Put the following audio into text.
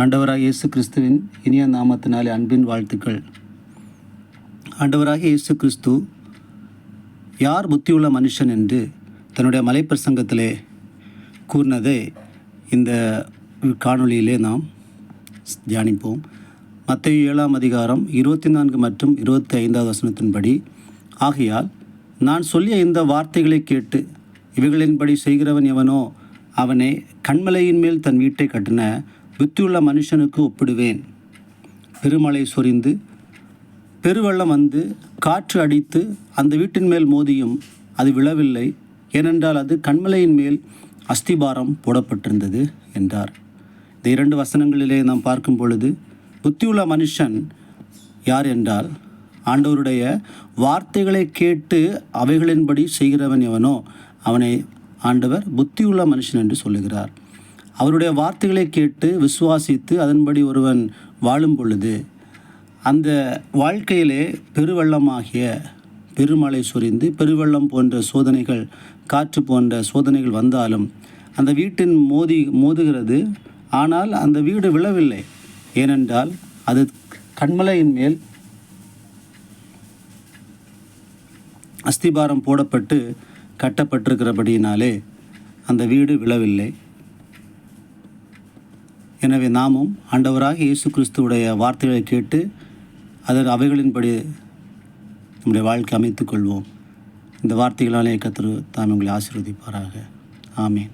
ஆண்டவராக இயேசு கிறிஸ்துவின் இனிய நாமத்தினாலே அன்பின் வாழ்த்துக்கள். ஆண்டவராக இயேசு கிறிஸ்து யார் புத்தியுள்ள மனுஷன் என்று தன்னுடைய மலைப்பிரசங்கத்திலே கூறினதை இந்த காணொளியிலே நாம் தியானிப்போம். மத்திய ஏழாம் அதிகாரம் இருபத்தி நான்கு மற்றும் இருபத்தி ஐந்தாவது வசனத்தின்படி ஆகையால் நான் சொல்லிய இந்த வார்த்தைகளை கேட்டு இவைகளின்படி செய்கிறவன் எவனோ அவனை கண்மலையின் மேல் தன் வீட்டை கட்டின புத்தியுள்ள மனுஷனுக்கு ஒப்பிடுவேன். பெருமழை சொரிந்து பெருவெள்ளம் வந்து காற்று அடித்து அந்த வீட்டின் மேல் மோதியும் அது விழவில்லை. ஏனென்றால் அது கண்மலையின் மேல் அஸ்திபாரம் போடப்பட்டிருந்தது என்றார். இந்த இரண்டு வசனங்களிலே நாம் பார்க்கும் பொழுது புத்தியுள்ள மனுஷன் யார் என்றால் ஆண்டவருடைய வார்த்தைகளை கேட்டு அவைகளின்படி செய்கிறவன் எவனோ அவனை ஆண்டவர் புத்தியுள்ள மனுஷன் என்று சொல்லுகிறார். அவருடைய வார்த்தைகளை கேட்டு விசுவாசித்து அதன்படி ஒருவன் வாழும் பொழுது அந்த வாழ்க்கையிலே பெருவெள்ளமாகிய பெருமழை சொரிந்து பெருவெள்ளம் போன்ற சோதனைகள் காற்று போன்ற சோதனைகள் வந்தாலும் அந்த வீட்டின் மோதி மோதுகிறது. ஆனால் அந்த வீடு விழவில்லை. ஏனென்றால் அது கண்மலையின் மேல் அஸ்திபாரம் போடப்பட்டு கட்டப்பட்டிருக்கிறபடியினாலே அந்த வீடு விழவில்லை. எனவே நாமும் ஆண்டவராக இயேசு கிறிஸ்துவுடைய வார்த்தைகளை கேட்டு அதன் அவைகளின்படி நம்முடைய வாழ்க்கை அமைத்துக்கொள்வோம். இந்த வார்த்தைகளாலே கத்திரு தாம் உங்களை ஆசீர்வதிப்பாராக. ஆமேன்.